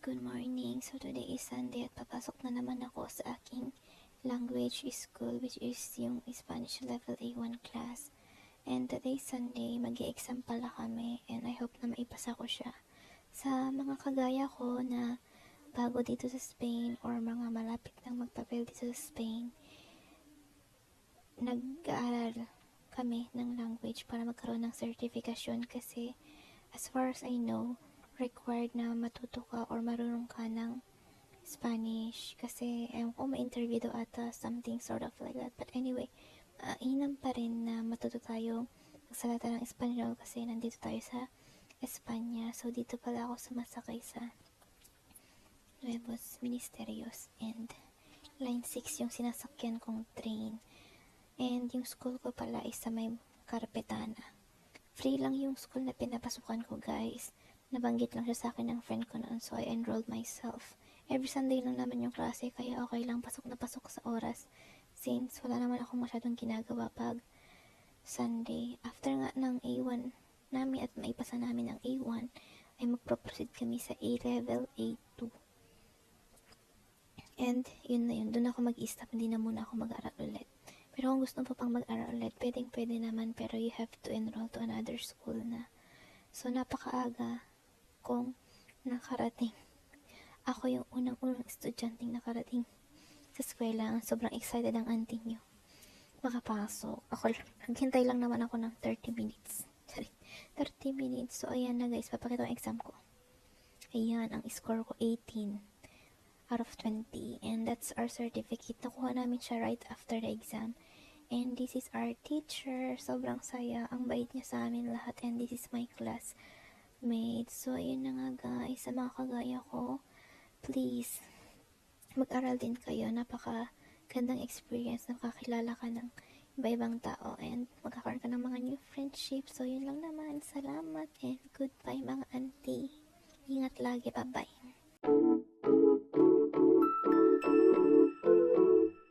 good morning. So today is Sunday at papasok na naman ako sa aking language school which is yung Spanish level A1 class. And today Sunday, mag exam pala kami and I hope na maipasa ko siya. Sa mga kagaya ko na bago dito sa Spain or mga malapit nang magpapel dito sa Spain, nag-aaral kami ng language para magkaroon ng certification kasi as far as I know, required na matuto ka or marunong ka ng Spanish. Kasi ewan ko may interview daw ata something sort of like that. But anyway uh, inam pa rin na matuto tayo magsalita ng Espanyol kasi nandito tayo sa Espanya. So dito pala ako sumasakay sa Nuevos Ministerios and line 6 yung sinasakyan kong train. And yung school ko pala is sa may Carpetana. Free lang yung school na pinapasukan ko guys nabanggit lang siya sa akin ng friend ko noon so I enrolled myself. Every Sunday lang naman yung klase kaya okay lang pasok na pasok sa oras since wala naman ako masyadong ginagawa pag Sunday. After nga ng A1 namin at maipasa namin ang A1 ay magproproceed kami sa A-level A2. And yun na yun, doon ako mag-stop, hindi na muna ako mag-aral ulit. Pero kung gusto mo pa pang mag-aral ulit, pwedeng pwede naman pero you have to enroll to another school na. So napakaaga kong nakarating. Ako yung unang-unang estudyanteng nakarating sa eskwela. Sobrang excited ang auntie nyo. Makapasok. Ako, naghintay lang naman ako ng 30 minutes. Sorry, 30 minutes. So, ayan na guys. Papakita ang exam ko. Ayan, ang score ko 18 out of 20. And that's our certificate. Nakuha namin siya right after the exam. And this is our teacher. Sobrang saya. Ang bait niya sa amin lahat. And this is my class mate. So, ayun na nga guys. Sa mga kagaya ko, please, mag-aral din kayo. Napaka gandang experience. Nakakilala ka ng iba-ibang tao and magkakaroon ka ng mga new friendship. So, yun lang naman. Salamat and goodbye mga auntie. Ingat lagi. Bye-bye.